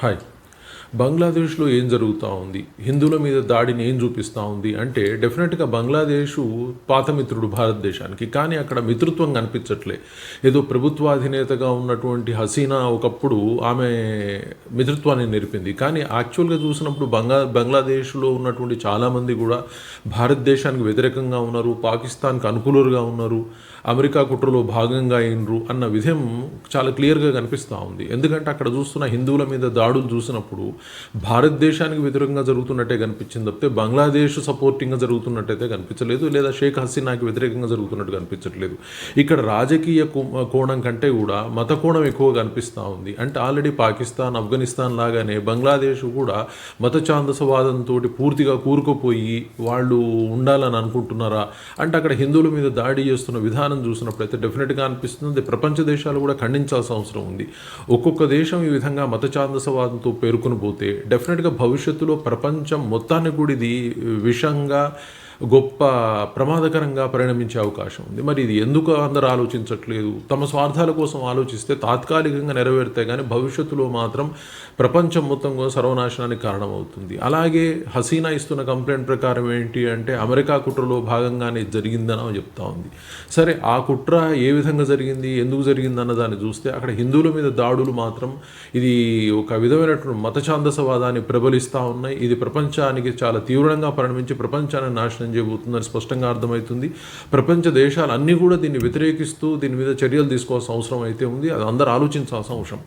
はい。బంగ్లాదేశ్లో ఏం జరుగుతూ ఉంది? హిందువుల మీద దాడిని ఏం చూపిస్తూ ఉంది? అంటే డెఫినెట్గా బంగ్లాదేశ్ పాత మిత్రుడు భారతదేశానికి. కానీ అక్కడ మిత్రుత్వం కనిపించట్లే. ఏదో ప్రభుత్వాధినేతగా ఉన్నటువంటి హసీనా ఒకప్పుడు ఆమె మిత్రుత్వాన్ని నేర్పింది కానీ యాక్చువల్గా చూసినప్పుడు బంగా బంగ్లాదేశ్లో ఉన్నటువంటి చాలామంది కూడా భారతదేశానికి వ్యతిరేకంగా ఉన్నారు పాకిస్తాన్కి అనుకూలుగా ఉన్నారు అమెరికా కుట్రలో భాగంగా అయినరు అన్న విధం చాలా క్లియర్గా కనిపిస్తూ ఉంది. ఎందుకంటే అక్కడ చూస్తున్న హిందువుల మీద దాడులు చూసినప్పుడు భారతదేశానికి వ్యతిరేకంగా జరుగుతున్నట్టే కనిపించింది తప్పితే బంగ్లాదేశ్ సపోర్టింగ్గా జరుగుతున్నట్టయితే కనిపించలేదు లేదా షేక్ హసీనాకి వ్యతిరేకంగా జరుగుతున్నట్టు కనిపించట్లేదు. ఇక్కడ రాజకీయ కోణం కంటే కూడా మత కోణం ఎక్కువ కనిపిస్తూ ఉంది. అంటే ఆల్రెడీ పాకిస్తాన్ ఆఫ్ఘనిస్తాన్ లాగానే బంగ్లాదేశ్ కూడా మత ఛాందసవాదంతో పూర్తిగా కూరుకుపోయి వాళ్ళు ఉండాలని అనుకుంటున్నారా? అంటే అక్కడ హిందువుల మీద దాడి చేస్తున్న విధానం చూసినప్పుడు అయితే డెఫినెట్గా అనిపిస్తుంది. ప్రపంచ దేశాలు కూడా ఖండించాల్సిన అవసరం ఉంది. ఒక్కొక్క దేశం ఈ విధంగా మత ఛాందసవాదంతో పేరుకొని పోతే డెఫినెట్గా భవిష్యత్తులో ప్రపంచం మొత్తాన్ని కూడా ఇది విషంగా గొప్ప ప్రమాదకరంగా పరిణమించే అవకాశం ఉంది. మరి ఇది ఎందుకు అందరూ ఆలోచించట్లేదు? తమ స్వార్థాల కోసం ఆలోచిస్తే తాత్కాలికంగా నెరవేరితే కానీ భవిష్యత్తులో మాత్రం ప్రపంచం మొత్తం కూడా సర్వనాశనానికి కారణమవుతుంది. అలాగే హసీనా ఇస్తున్న కంప్లైంట్ ప్రకారం ఏంటి అంటే అమెరికా కుట్రలో భాగంగానే జరిగిందని చెప్తా ఉంది. సరే ఆ కుట్ర ఏ విధంగా జరిగింది? ఎందుకు జరిగింది అన్న దాన్ని చూస్తే అక్కడ హిందువుల మీద దాడులు మాత్రం ఇది ఒక విధమైనటువంటి మతఛాందసవాదాన్ని ప్రబలిస్తూ ఉన్నాయి. ఇది ప్రపంచానికి చాలా తీవ్రంగా పరిణమించి ప్రపంచాన్ని నాశనం నాశనం చేయబోతుందని స్పష్టంగా అర్థమవుతుంది. ప్రపంచ దేశాలు అన్నీ కూడా దీన్ని వ్యతిరేకిస్తూ దీని మీద చర్యలు తీసుకోవాల్సిన అవసరం అయితే ఉంది. అది అందరూ ఆలోచించాల్సిన అవసరం